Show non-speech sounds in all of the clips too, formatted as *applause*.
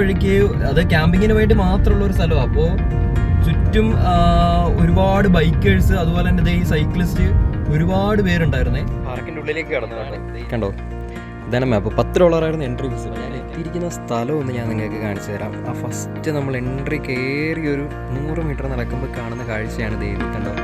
വഴിക്ക് അത് ക്യാമ്പിങ്ങിന് വേണ്ടി മാത്രമുള്ള ഒരു സ്ഥലമാണ് അപ്പോൾ ചുറ്റും ഒരുപാട് ബൈക്കേഴ്സ് അതുപോലെ തന്നെ ഈ സൈക്ലിസ്റ്റ് ഒരുപാട് പേരുണ്ടായിരുന്നേ. പാർക്കിന്റെ ഉള്ളിലേക്ക് കടന്നു. കണ്ടോ? ഇതാണ് മാപ്പ് പത്ത് ഡോളറായിരുന്നു എൻട്രി ഫീസ് ഞാൻ എത്തിയിരിക്കുന്ന സ്ഥലം ഒന്ന് ഞാൻ നിങ്ങൾക്ക് കാണിച്ചു തരാം. ആ ഫസ്റ്റ് നമ്മൾ എൻട്രി കയറി ഒരു നൂറ് മീറ്റർ നടക്കുമ്പോൾ കാണുന്ന കാഴ്ചയാണ് ദൈവം കണ്ടോ?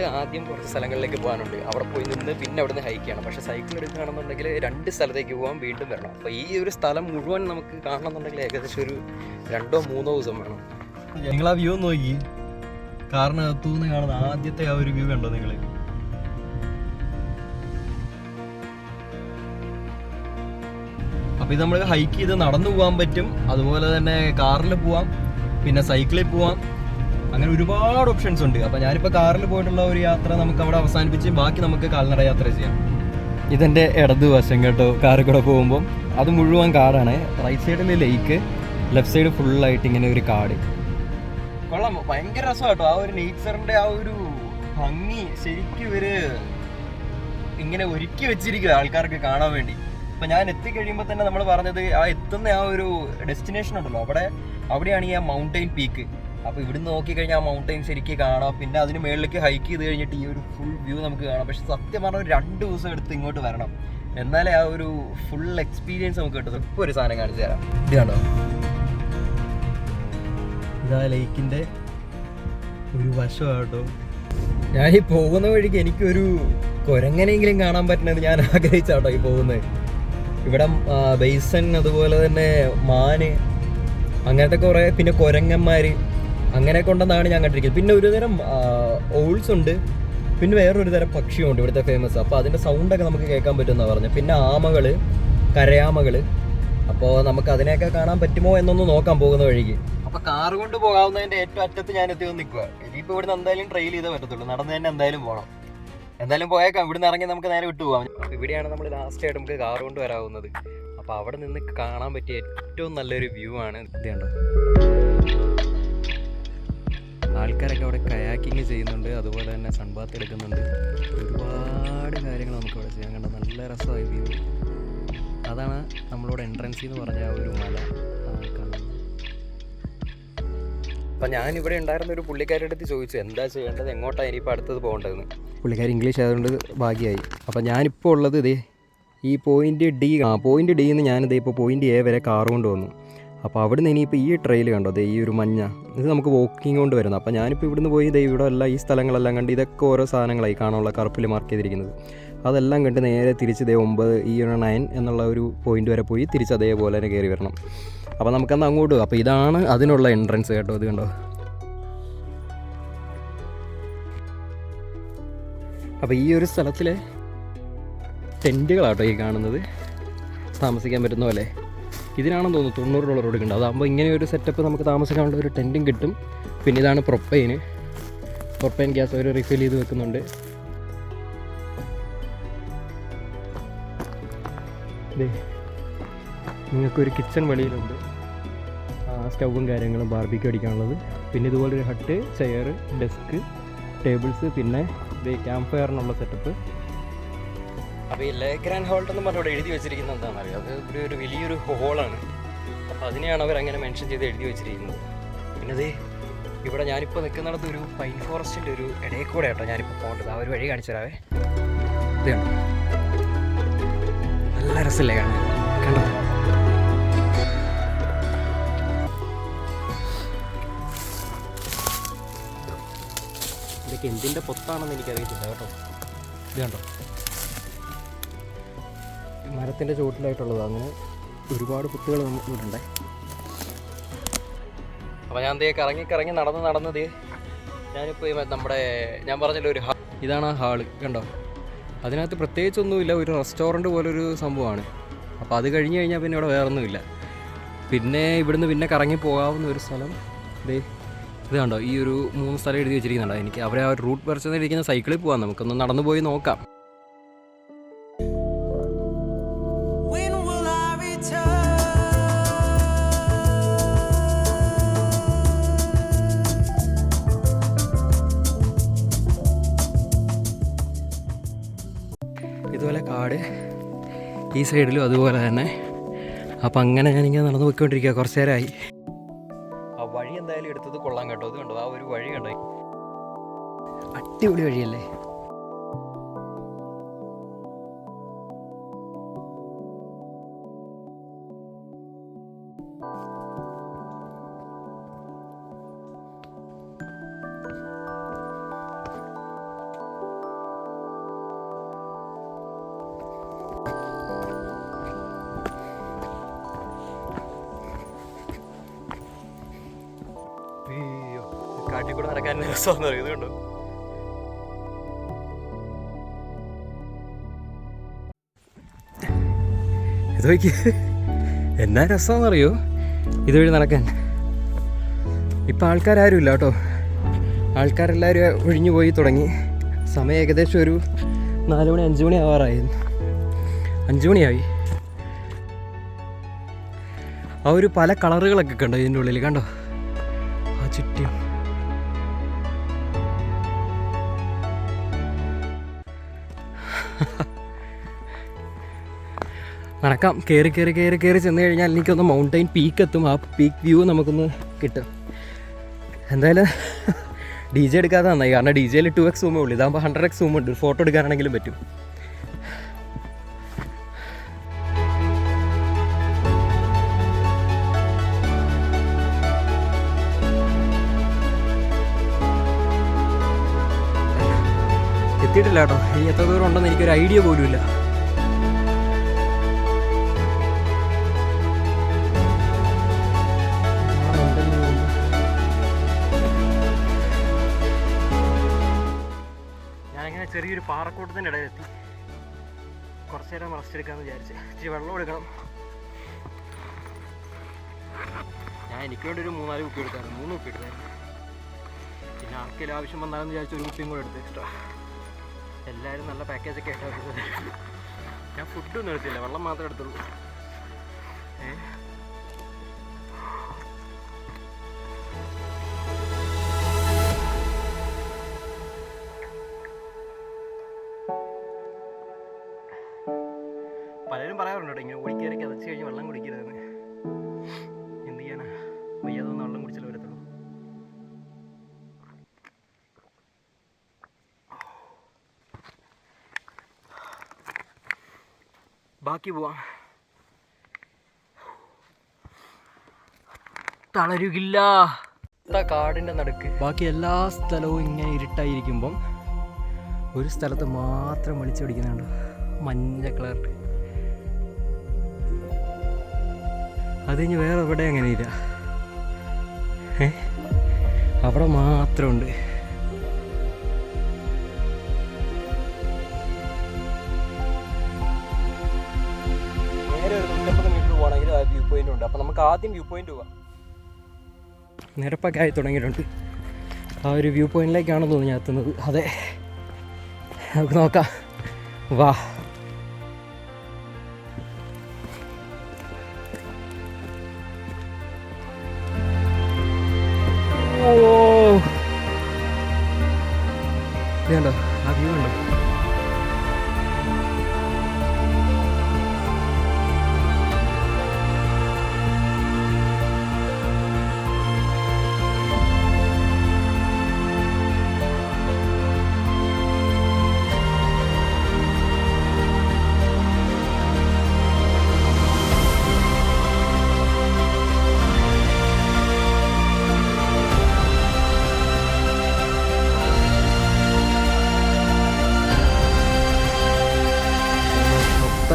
കാർ ആദ്യം കുറച്ച് സ്ഥലങ്ങളിലേക്ക് പോകാനുണ്ട്. അവിടെ പോയി നിന്ന് പിന്നെ അവിടുന്ന് ഹൈക്ക് ചെയ്യണം. പക്ഷേ സൈക്കിൾ എടുക്കുകയാണെന്നുണ്ടെങ്കിൽ രണ്ട് സ്ഥലത്തേക്ക് പോകാൻ വീണ്ടും വരണം. അപ്പോൾ ഈ ഒരു സ്ഥലം മുഴുവൻ നമുക്ക് കാണണമെന്നുണ്ടെങ്കിൽ ഏകദേശം ഒരു രണ്ടോ മൂന്നോ ദിവസം വേണം. നിങ്ങൾ ആ വ്യൂ നോക്കി. കാറിനകത്തു നിന്ന് കാണുന്ന ആദ്യത്തെ ആ ഒരു വ്യൂ കണ്ടോ നിങ്ങൾ അപ്പൊ ഇത് നമ്മൾ ഹൈക്ക് ചെയ്ത് നടന്നു പോകാൻ പറ്റും. അതുപോലെ തന്നെ കാറിൽ പോവാം. പിന്നെ സൈക്കിളിൽ പോവാം. അങ്ങനെ ഒരുപാട് ഓപ്ഷൻസ് ഉണ്ട്. അപ്പൊ ഞാനിപ്പോ കാറിൽ പോയിട്ടുള്ള ഒരു യാത്ര നമുക്ക് അവിടെ അവസാനിപ്പിച്ച് ബാക്കി നമുക്ക് കാൽനട യാത്ര ചെയ്യാം. ഇതെന്റെ ഇടത് വശം കേട്ടോ കാറിൽ കൂടെ പോകുമ്പോൾ അത് മുഴുവൻ കാടാണ്. റൈറ്റ് സൈഡിൽ ലേക്ക് ലെഫ്റ്റ് സൈഡ് ഫുള്ളായിട്ട് ഇങ്ങനെ ഒരു കാട്. കൊള്ളാം. ഭയങ്കര രസം കേട്ടോ ആ ഒരു നേച്ചറിന്റെ ആ ഒരു ഭംഗി ശരിക്കും ഇവർ ഇങ്ങനെ ഒരുക്കി വെച്ചിരിക്കുക ആൾക്കാർക്ക് കാണാൻ വേണ്ടി. അപ്പൊ ഞാൻ എത്തിക്കഴിയുമ്പോൾ തന്നെ നമ്മൾ പറഞ്ഞത് ആ എത്തുന്ന ആ ഒരു ഡെസ്റ്റിനേഷൻ ഉണ്ടല്ലോ. അവിടെ അവിടെയാണ് ഈ ആ മൗണ്ടെയിൻ പീക്ക് അപ്പൊ ഇവിടുന്ന് നോക്കിക്കഴിഞ്ഞാൽ മൗണ്ടൈൻ ശരിക്കും കാണാം. പിന്നെ അതിന് മുകളിലേക്ക് ഹൈക്ക് ചെയ്ത് കഴിഞ്ഞിട്ട് ഈ ഒരു ഫുൾ വ്യൂ നമുക്ക് കാണാം. പക്ഷെ സത്യം പറഞ്ഞാൽ രണ്ട് ദിവസം എടുത്ത് ഇങ്ങോട്ട് വരണം. എന്നാലേ ആ ഒരു ഫുൾ എക്സ്പീരിയൻസ് നമുക്ക് കിട്ടും ഇപ്പൊ ഒരു സാധനം കാണിച്ചു തരാം. ഇത് ഇതാ ലൈക്കിന്റെ ഒരു വശമാട്ടോ. ഞാൻ ഈ പോകുന്ന വഴിക്ക് എനിക്കൊരു കുരങ്ങനെങ്കിലും കാണാൻ പറ്റണത് ഞാൻ ആഗ്രഹിച്ചാട്ടോ ഈ പോകുന്നത്. ഇവിടെ ബേസൺ അതുപോലെ തന്നെ മാന് അങ്ങനത്തെ കുറേ പിന്നെ കുരങ്ങന്മാര്. അങ്ങനെ കൊണ്ടെന്നാണ് ഞാൻ കണ്ടിരിക്കുന്നത്. പിന്നെ ഒരു തരം ഓൾസ് ഉണ്ട്. പിന്നെ വേറൊരു തരം പക്ഷിയുണ്ട് ഇവിടുത്തെ ഫേമസ് അപ്പോൾ അതിന്റെ സൗണ്ടൊക്കെ നമുക്ക് കേൾക്കാൻ പറ്റുമെന്നാണ് പറഞ്ഞത്. പിന്നെ ആമകൾ കരയാമകൾ അപ്പോൾ നമുക്ക് അതിനെയൊക്കെ കാണാൻ പറ്റുമോ എന്നൊന്ന് നോക്കാൻ പോകുന്ന വഴിക്ക്. അപ്പോൾ കാർ കൊണ്ട് പോകാവുന്നതിന്റെ ഏറ്റവും അറ്റത്ത് ഞാൻ എത്തി നിൽക്കുക ഇനിയിപ്പോൾ ഇവിടുന്ന് എന്തായാലും ട്രെയിൽ ചെയ്തേ പറ്റത്തുള്ളൂ. നടന്ന് തന്നെ എന്തായാലും പോകണം എന്തായാലും പോയേക്കാം. ഇവിടുന്ന് ഇറങ്ങി നമുക്ക് നേരെ വിട്ടു പോകാം ഇവിടെയാണ് നമ്മൾ ലാസ്റ്റ് ആയിട്ട് നമുക്ക് കാർ കൊണ്ട് വരാവുന്നത്. അപ്പോൾ അവിടെ നിന്ന് കാണാൻ പറ്റിയ ഏറ്റവും നല്ലൊരു വ്യൂ ആണ് ഇത് കണ്ടോ? ആൾക്കാരൊക്കെ അവിടെ കയാക്കിങ് ചെയ്യുന്നുണ്ട് അതുപോലെ തന്നെ സൺബാത്ത് എടുക്കുന്നുണ്ട്. ഒരുപാട് കാര്യങ്ങൾ നമുക്ക് അവിടെ ചെയ്യാൻ കണ്ട നല്ല രസമായി വ്യൂ അതാണ് നമ്മളോട് എൻട്രൻസി എന്ന് പറഞ്ഞ ആ ഒരു മല കാണുന്നത്. അപ്പം ഞാനിവിടെ ഉണ്ടായിരുന്ന ഒരു പുള്ളിക്കാരുടെ അടുത്ത് ചോദിച്ചു എന്താ ചെയ്യേണ്ടത്? എങ്ങോട്ടാണ് ഇനിയിപ്പോൾ അടുത്തത് പോകേണ്ടതെന്ന്? പുള്ളിക്കാരി ഇംഗ്ലീഷ് ആയതുകൊണ്ട് ഭാഗ്യമായി. അപ്പം ഞാനിപ്പോൾ ഉള്ളത് ഇതേ ഈ പോയിന്റ് ഡി ആ പോയിന്റ് ഡിന്ന് ഞാനിതേ ഇപ്പോൾ പോയിന്റ് എ വരെ കാറുകൊണ്ട് കൊണ്ട് വന്നു. അപ്പോൾ അവിടെ നിന്ന് ഇനിയിപ്പോൾ ഈ ട്രെയിൽ കണ്ടോ? ദേ ഈ ഒരു മഞ്ഞ. ഇത് നമുക്ക് വോക്കിംഗ് കൊണ്ട് വരുന്നത് അപ്പോൾ ഞാനിപ്പോൾ ഇവിടുന്ന് പോയി ദേ ഇവിടെ എല്ലാം ഈ സ്ഥലങ്ങളെല്ലാം കണ്ട് ഇതൊക്കെ ഓരോ സാധനങ്ങളായി കാണാനുള്ള കറുപ്പിൽ മാർക്ക് ചെയ്തിരിക്കുന്നത്. അതെല്ലാം കണ്ട് നേരെ തിരിച്ച് ദേ ഒമ്പത് ഈ ഒരു നയൻ എന്നുള്ള ഒരു പോയിന്റ് വരെ പോയി തിരിച്ച് അതേപോലെ തന്നെ കയറി വരണം. അപ്പോൾ നമുക്കന്ന് അങ്ങോട്ട്. അപ്പോൾ ഇതാണ് അതിനുള്ള എൻട്രൻസ് കേട്ടോ ഇത് കണ്ടോ? അപ്പോൾ ഈ ഒരു സ്ഥലത്തിലെ ടെന്റുകളാട്ടോ ഈ കാണുന്നത്. താമസിക്കാൻ പറ്റുന്ന പോലെ. ഇതിനാണെന്ന് തോന്നുന്നു തൊണ്ണൂറ് ഡോളർ കൊടുക്കേണ്ടത് അതാകുമ്പോൾ ഇങ്ങനെ ഒരു സെറ്റപ്പ് നമുക്ക് താമസിക്കാനുള്ള ഒരു ടെന്റും കിട്ടും. പിന്നെ ഇതാണ് പ്രൊപ്പൈന് പ്രൊപ്പൈൻ ഗ്യാസ് അവർ റിഫിൽ ചെയ്ത് വെക്കുന്നുണ്ട്. നിങ്ങൾക്കൊരു കിച്ചൺ വെളിയിലുണ്ട്. സ്റ്റൗവും കാര്യങ്ങളും ബാർബിക്ക് അടിക്കാനുള്ളത്. പിന്നെ ഇതുപോലൊരു ഹട്ട് ചെയർ ഡെസ്ക് ടേബിൾസ് പിന്നെ ഇത് ക്യാമ്പ് ഫയറിനുള്ള സെറ്റപ്പ് അപ്പോൾ ഈ ഗ്രാൻഡ് ഹോൾട്ട് എന്ന് പറഞ്ഞവിടെ എഴുതി വെച്ചിരിക്കുന്നത് എന്താണെന്ന് അറിയാം അത് ഇവിടെ ഒരു വലിയൊരു ഹോളാണ്. അപ്പോൾ അതിനെയാണ് അവർ അങ്ങനെ മെൻഷൻ ചെയ്ത് എഴുതി വെച്ചിരിക്കുന്നത്. പിന്നെ ദേ ഇവിടെ ഞാനിപ്പോൾ നിൽക്കുന്നിടത്ത് ഒരു പൈൻ ഫോറസ്റ്റിന്റെ ഒരു ഇടയിൽ കൂടെ കേട്ടോ ഞാനിപ്പോൾ പോകേണ്ടത്. ആ ഒരു വഴി കാണിച്ചു തരാവേ. നല്ല രസമല്ലേ കാണാൻ? കണ്ടോ? എന്തിന്റെ പൊത്താണെന്ന് എനിക്കറിയത്തില്ല കേട്ടോ. ഇത് കണ്ടോ? മരത്തിന്റെ ചുവട്ടിലായിട്ടുള്ളത്. അങ്ങനെ ഒരുപാട് കുത്തുകൾ വന്നിട്ടുണ്ട് അപ്പോൾ ഞാൻ ദേ കറങ്ങി കറങ്ങി നടന്ന് നടന്നത് ഞാനിപ്പോൾ നമ്മുടെ ഞാൻ പറഞ്ഞല്ലോ ഒരു ഹാൾ ഇതാണ് ആ ഹാൾ കണ്ടോ? അതിനകത്ത് പ്രത്യേകിച്ചൊന്നുമില്ല ഒരു റെസ്റ്റോറന്റ് പോലൊരു സംഭവമാണ്. അപ്പോൾ അത് കഴിഞ്ഞ് കഴിഞ്ഞാൽ പിന്നെ ഇവിടെ വേറൊന്നുമില്ല. പിന്നെ ഇവിടുന്ന് പിന്നെ കറങ്ങി പോകാവുന്ന ഒരു സ്ഥലം ദേ ഇത് കണ്ടോ? ഈ ഒരു മൂന്ന് സ്ഥലം എഴുതി വെച്ചിരിക്കുന്നുണ്ടോ. എനിക്ക് അവരെ ആ റൂട്ട് വരച്ചിരിക്കുന്ന സൈക്കിളിൽ പോകാം നമുക്കൊന്ന് നടന്നു പോയി നോക്കാം. ഈ സൈഡിലും അതുപോലെ തന്നെ. അപ്പം അങ്ങനെ ഞാനിങ്ങനെ നടന്നു പോയിക്കൊണ്ടിരിക്കുക കുറച്ച് നേരമായി. ആ വഴി എന്തായാലും എടുത്തത് കൊള്ളാം കേട്ടോ. അത് കണ്ടോ? ആ ഒരു വഴി കണ്ടോ? അടിപൊളി വഴിയല്ലേ? അയ്യോ കാട്ടിൽ കൂടെ നടക്കാൻ രസമാണെന്ന് നോക്കി എന്നാ രസമാണെന്നറിയോ? ഇതുവഴി നടക്കാൻ. ഇപ്പം ആൾക്കാരും ഇല്ല കേട്ടോ. ആൾക്കാരെല്ലാവരും ഒഴിഞ്ഞു പോയി തുടങ്ങി. സമയം ഏകദേശം ഒരു നാല് മണി അഞ്ച് മണി ആവാറായിരുന്നു. അഞ്ച് മണിയായി. ആ ഒരു പല കളറുകളൊക്കെ കണ്ടോ ഇതിന്റെ ഉള്ളിൽ കണ്ടോ? ചുറ്റും നടക്കാം. കയറി കയറി കയറി കയറി ചെന്ന് കഴിഞ്ഞാൽ എനിക്കൊന്ന് മൗണ്ടൈൻ പീക്ക് എത്തും. ആ പീക്ക് വ്യൂ നമുക്കൊന്ന് കിട്ടും. എന്തായാലും *laughs* ഡി ജെ എടുക്കാതെ നന്നായി. കാരണം ഡി ജെയിൽ ടു എക്സ് സൂമേ ഉള്ളൂ. ഇതാകുമ്പോൾ ഹൺഡ്രഡ് എക്സ് സൂം ഉണ്ട്. ഫോട്ടോ എടുക്കാനാണെങ്കിലും പറ്റും. എത്തിയിട്ടില്ല കേട്ടോ. ഇനി എത്ര ദൂരം ഉണ്ടെന്ന് എനിക്കൊരു ഐഡിയ പോലും ഇല്ല. ഞാനിങ്ങനെ ചെറിയൊരു പാറക്കൂട്ടത്തിന്റെ ഇടയിലെത്തി കുറച്ച് നേരം റെസ്റ്റ് എടുക്കാമെന്ന് വിചാരിച്ച്. ഇച്ചിരി വെള്ളം എടുക്കണം. ഞാൻ എനിക്ക് വേണ്ടി ഒരു മൂന്നാൽ കുപ്പി എടുത്തായിരുന്നു. മൂന്ന് കുപ്പി എടുത്തായിരുന്നു. പിന്നെ ആർക്കെങ്കിലും ആവശ്യം വന്നാലെന്ന് വിചാരിച്ച് ഒരു കുപ്പിയും കൂടെ എടുത്ത് എക്സ്ട്രാ എല്ലാവരും നല്ല പാക്കേജൊക്കെ ആയിട്ടാണ് ഞാൻ ഫുഡൊന്നും എടുത്തില്ല വെള്ളം മാത്രമേ എടുത്തുള്ളൂ. പലരും പറയാറുണ്ട് ഇങ്ങനെ ബാക്കി പോവാം. തളരുകില്ല. കാടിന്റെ നടുക്ക്? ബാക്കി എല്ലാ സ്ഥലവും ഇങ്ങനെ ഇരുട്ടായിരിക്കുമ്പം ഒരു സ്ഥലത്ത് മാത്രം വെളിച്ചം അടിക്കുന്നുണ്ട് മഞ്ഞ കളർ. അത് കഴിഞ്ഞ് വേറെ എവിടെ അങ്ങനെ ഇല്ല ഏ? അവിടെ മാത്രമുണ്ട്. വ്യൂ പോയിന്റ് ഉണ്ട്. അപ്പോൾ നമുക്ക് ആദ്യം വ്യൂ പോയിന്റ് പോവാം. നിരപ്പൊക്കെ ആയി തുടങ്ങിയിട്ടുണ്ട്. ആ ഒരു വ്യൂ പോയിന്റിലേക്കാണെന്ന് തോന്നുന്നു ഞാൻ എത്തുന്നത്. അതെ. നമുക്ക് നോക്കാം. വാ. ഓ. ഇത്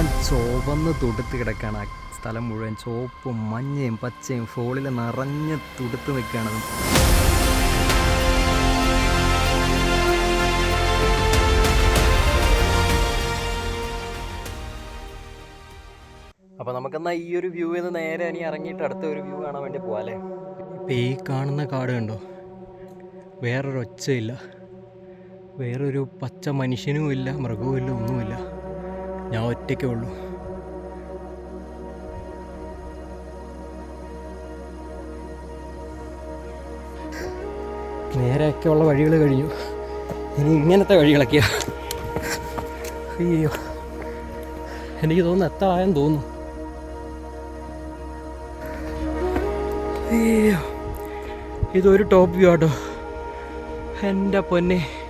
മൊത്തം ചുവന്ന് തുടുത്ത് കിടക്കുകയാണ് ആ സ്ഥലം മുഴുവൻ. ചുവപ്പും മഞ്ഞയും പച്ചയും ഫോളിൽ നിറഞ്ഞ് തുടുത്ത് നിൽക്കുകയാണ് അപ്പോൾ നമുക്കെന്നാൽ ഈ ഒരു വ്യൂ ചെയ്ത് നേരെ ഇനി ഇറങ്ങിയിട്ട് അടുത്ത ഒരു വ്യൂ കാണാൻ വേണ്ടി പോവാല്ലേ ഇപ്പൊ ഈ കാണുന്ന കാട് കണ്ടോ? വേറൊരു ഒച്ചയില്ല വേറൊരു പച്ച മനുഷ്യനും ഇല്ല മൃഗവും ഇല്ല ഒന്നുമില്ല. ഞാൻ ഒറ്റയ്ക്കേ ഉള്ളൂ. നേരെയൊക്കെ ഉള്ള വഴികൾ കഴിഞ്ഞു. ഇനി ഇങ്ങനത്തെ വഴികളൊക്കെയാ. അയ്യോ. എനിക്ക് തോന്നുന്നു എത്ര ആയെന്ന് തോന്നുന്നു. ഇതൊരു ടോപ്പ് വ്യൂ ആട്ടോ. എന്റെ പൊന്നെ.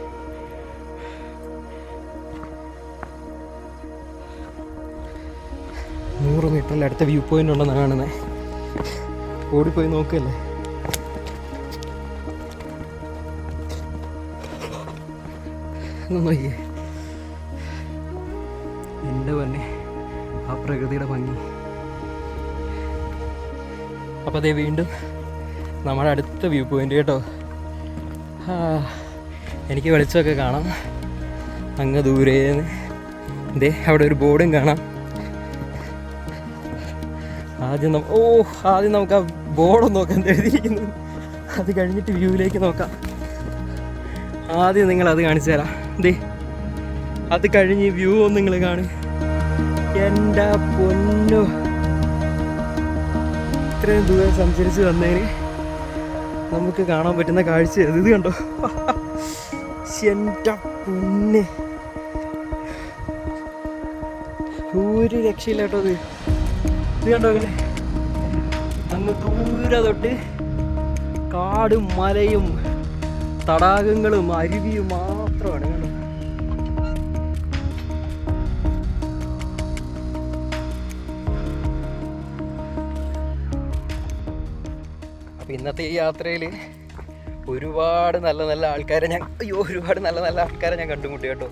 നൂറ് മീറ്ററിൽ അടുത്ത വ്യൂ പോയിന്റ് ഉണ്ടെന്ന് കാണുന്നത് ഓടിപ്പോയി നോക്കല്ലേ? നോക്കിയേ? എന്റെ തന്നെ ആ പ്രകൃതിയുടെ ഭംഗി. അപ്പോൾ അതേ വീണ്ടും നമ്മുടെ അടുത്ത വ്യൂ പോയിന്റ് കേട്ടോ. എനിക്ക് വെളിച്ചമൊക്കെ കാണാം. അങ്ങ് ദൂരേന്ന്. ദേ അവിടെ ഒരു ബോർഡും കാണാം. ആദ്യം ഓ ആദ്യം നമുക്ക് ആ ബോർഡ് നോക്കാൻ എഴുതിയിരിക്കുന്നു? അത് കഴിഞ്ഞിട്ട് വ്യൂവിലേക്ക് നോക്കാം. ആദ്യം നിങ്ങൾ അത് കാണിച്ചു തരാം. ദേ അത് കഴിഞ്ഞ് വ്യൂ ഒന്ന് നിങ്ങൾ കാണും. എന്റെ പൊന്നു. ഇത്രയും ദൂരം സഞ്ചരിച്ച് വന്നതിന് നമുക്ക് കാണാൻ പറ്റുന്ന കാഴ്ച ഇത് കണ്ടോ? എന്റെ പൊന്നെ. ഒരു രക്ഷയില്ല കേട്ടോ കണ്ടോ അങ്ങ് ദൂരെ തൊട്ട് കാടും മലയും തടാകങ്ങളും അരുവിയും മാത്രമാണ് കണ്ടോ ഇന്നത്തെ ഈ യാത്രയിൽ ഒരുപാട് നല്ല നല്ല ആൾക്കാരെ ഞാൻ അയ്യോ ഒരുപാട് നല്ല നല്ല ആൾക്കാരെ ഞാൻ കണ്ടുമുട്ടി കേട്ടോ.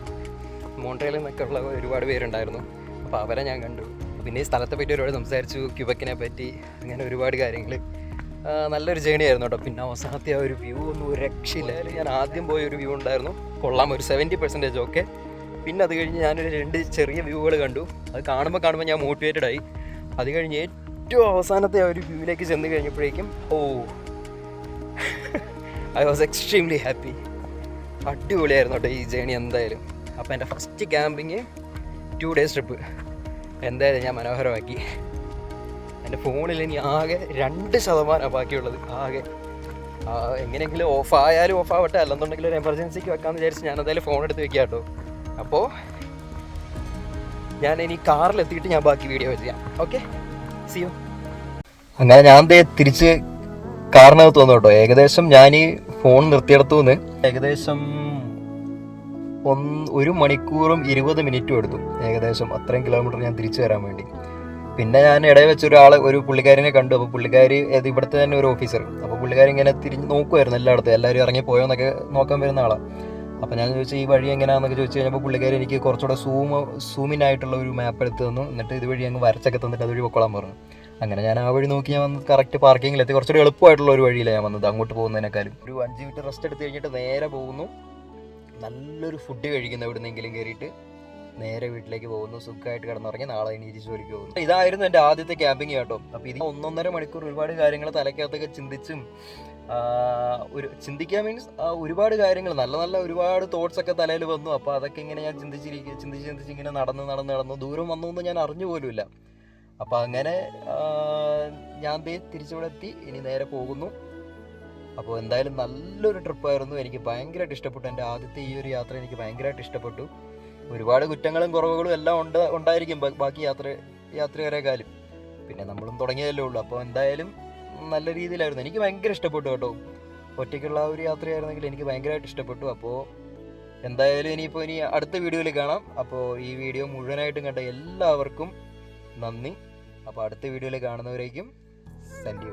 മോൺട്രയിൽ നിന്നൊക്കെ ഉള്ള ഒരുപാട് പേരുണ്ടായിരുന്നു. അപ്പോൾ അവരെ ഞാൻ കണ്ടു. പിന്നെ ഈ സ്ഥലത്തെ പറ്റി ഒരുപാട് സംസാരിച്ചു ക്യൂബക്കിനെ പറ്റി അങ്ങനെ ഒരുപാട് കാര്യങ്ങൾ നല്ലൊരു ജേണി ആയിരുന്നു കേട്ടോ. പിന്നെ അവസാനത്തെ ആ ഒരു വ്യൂ ഒന്നും ഒരു ഞാൻ ആദ്യം പോയ ഒരു വ്യൂ ഉണ്ടായിരുന്നു. കൊള്ളാം ഒരു സെവന്റി പെർസെന്റേജ് ഓക്കെ പിന്നെ അത് കഴിഞ്ഞ് ഞാനൊരു രണ്ട് ചെറിയ വ്യൂകൾ കണ്ടു. അത് കാണുമ്പോൾ കാണുമ്പോൾ ഞാൻ മോട്ടിവേറ്റഡ് ആയി. അത് കഴിഞ്ഞ് ഏറ്റവും അവസാനത്തെ ആ ഒരു വ്യൂവിലേക്ക് ചെന്ന് കഴിഞ്ഞപ്പോഴേക്കും oh I was extremely happy അടിപൊളിയായിരുന്നു കേട്ടോ ഈ ജേണി എന്തായാലും. അപ്പോൾ എന്റെ first camping two days trip എന്തായാലും ഞാൻ മനോഹരമാക്കി. എന്റെ ഫോണിൽ ഇനി ആകെ രണ്ട് ശതമാനമാണ് ബാക്കിയുള്ളത്. ആകെ. എങ്ങനെയെങ്കിലും ഓഫ് ആയാലും ഓഫ് ആവട്ടെ. അല്ലെന്നുണ്ടെങ്കിൽ ഒരു എമർജൻസിക്ക് വെക്കാമെന്ന് വിചാരിച്ച് ഞാൻ എന്തായാലും ഫോൺ എടുത്ത് വെക്കാം കേട്ടോ. അപ്പോൾ ഞാൻ ഇനി കാറിലെത്തിയിട്ട് ഞാൻ ബാക്കി വീഡിയോ ചെയ്യാം. ഓക്കെ സിയോ അങ്ങനെ ഞാൻ ദേ തിരിച്ച് കാറിനകത്ത് വന്നു കേട്ടോ. ഏകദേശം ഞാൻ ഈ ഫോൺ നിർത്തിയെടുത്തു നിന്ന് ഏകദേശം ഒന്ന് ഒരു മണിക്കൂറും ഇരുപത് മിനിറ്റും എടുത്തു. ഏകദേശം അത്രയും കിലോമീറ്റർ ഞാൻ തിരിച്ചു വരാൻ വേണ്ടി. പിന്നെ ഞാൻ ഇടയിൽ വെച്ച ഒരാൾ ഒരു പുള്ളിക്കാരനെ കണ്ടു. അപ്പോൾ പുള്ളിക്കാരി ഏത് ഇവിടുത്തെ തന്നെ ഒരു ഓഫീസർ അപ്പോൾ പുള്ളിക്കാരി ഇങ്ങനെ തിരിഞ്ഞ് നോക്കുമായിരുന്നു എല്ലായിടത്തും. എല്ലാവരും ഇറങ്ങി പോയോ എന്നൊക്കെ നോക്കാൻ വരുന്ന ആളാണ് അപ്പോൾ ഞാൻ ചോദിച്ചു ഈ വഴി എങ്ങനെയാണെന്നൊക്കെ ചോദിച്ചു കഴിഞ്ഞപ്പോൾ പുള്ളിക്കാരി എനിക്ക് കുറച്ചുകൂടെ സൂം സൂമിനായിട്ടുള്ള ഒരു മാപ്പ് എടുത്ത് തന്നു. എന്നിട്ട് ഇതുവഴി അങ്ങ് വരച്ചൊക്കെ തന്നിട്ട് അതുവഴി പൊക്കോളാൻ പറഞ്ഞു. അങ്ങനെ ഞാൻ ആ വഴി നോക്കി ഞാൻ വന്ന് കറക്റ്റ് പാർക്കിങ്ങിലെത്തി കുറച്ചുകൂടി എളുപ്പമായിട്ടുള്ള ഒരു വഴിയിലാണ് ഞാൻ വന്നത് അങ്ങോട്ട് പോകുന്നതിനേക്കാളും. ഒരു അഞ്ച് മിനിറ്റ് റെസ്റ്റ് എടുത്ത് കഴിഞ്ഞിട്ട് നേരെ പോകുന്നു. നല്ലൊരു ഫുഡ് കഴിക്കുന്നു എവിടുന്നെങ്കിലും കയറിയിട്ട് നേരെ വീട്ടിലേക്ക് പോകുന്നു സുഖമായിട്ട് കിടന്നുറങ്ങി നാളെ എണീറ്റ് ജോലിക്ക് പോകുന്നു. ഇതായിരുന്നു എന്റെ ആദ്യത്തെ ക്യാമ്പിങ് കേട്ടോ. അപ്പോൾ ഇത് ഒന്നൊന്നര മണിക്കൂർ ഒരുപാട് കാര്യങ്ങൾ തലക്കകത്തൊക്കെ ചിന്തിച്ചും ഒരു ചിന്തിക്കാൻ മീൻസ് ഒരുപാട് കാര്യങ്ങൾ നല്ല നല്ല ഒരുപാട് തോട്ട്സ് ഒക്കെ തലയിൽ വന്നു. അപ്പോൾ അതൊക്കെ ഇങ്ങനെ ഞാൻ ചിന്തിച്ചിരിക്കുക ചിന്തിച്ച് ചിന്തിച്ച് ഇങ്ങനെ നടന്ന് നടന്ന് നടന്നു ദൂരം വന്നു എന്ന് ഞാൻ അറിഞ്ഞു പോലുമില്ല. അപ്പോൾ അങ്ങനെ ഞാൻ തിരിച്ചിവിടെ എത്തി ഇനി നേരെ പോകുന്നു. അപ്പോൾ എന്തായാലും നല്ലൊരു ട്രിപ്പായിരുന്നു. എനിക്ക് ഭയങ്കരമായിട്ട് ഇഷ്ടപ്പെട്ടു. എന്റെ ആദ്യത്തെ ഈ ഒരു യാത്ര എനിക്ക് ഭയങ്കരമായിട്ട് ഇഷ്ടപ്പെട്ടു. ഒരുപാട് കുറ്റങ്ങളും കുറവുകളും എല്ലാം ഉണ്ട് ഉണ്ടായിരിക്കും ബാക്കി യാത്ര യാത്രക്കാരെക്കാളും പിന്നെ നമ്മളും തുടങ്ങിയതല്ലേ ഉള്ളൂ. അപ്പോൾ എന്തായാലും നല്ല രീതിയിലായിരുന്നു. എനിക്ക് ഭയങ്കര ഇഷ്ടപ്പെട്ടു കേട്ടോ. ഒറ്റയ്ക്കുള്ള ഒരു യാത്രയായിരുന്നെങ്കിൽ എനിക്ക് ഭയങ്കരമായിട്ട് ഇഷ്ടപ്പെട്ടു. അപ്പോൾ എന്തായാലും ഇനിയിപ്പോൾ ഇനി അടുത്ത വീഡിയോയിൽ കാണാം. അപ്പോൾ ഈ വീഡിയോ മുഴുവനായിട്ടും കണ്ട എല്ലാവർക്കും നന്ദി. അപ്പോൾ അടുത്ത വീഡിയോയിൽ കാണുന്നവരേക്കും സന്ധ്യ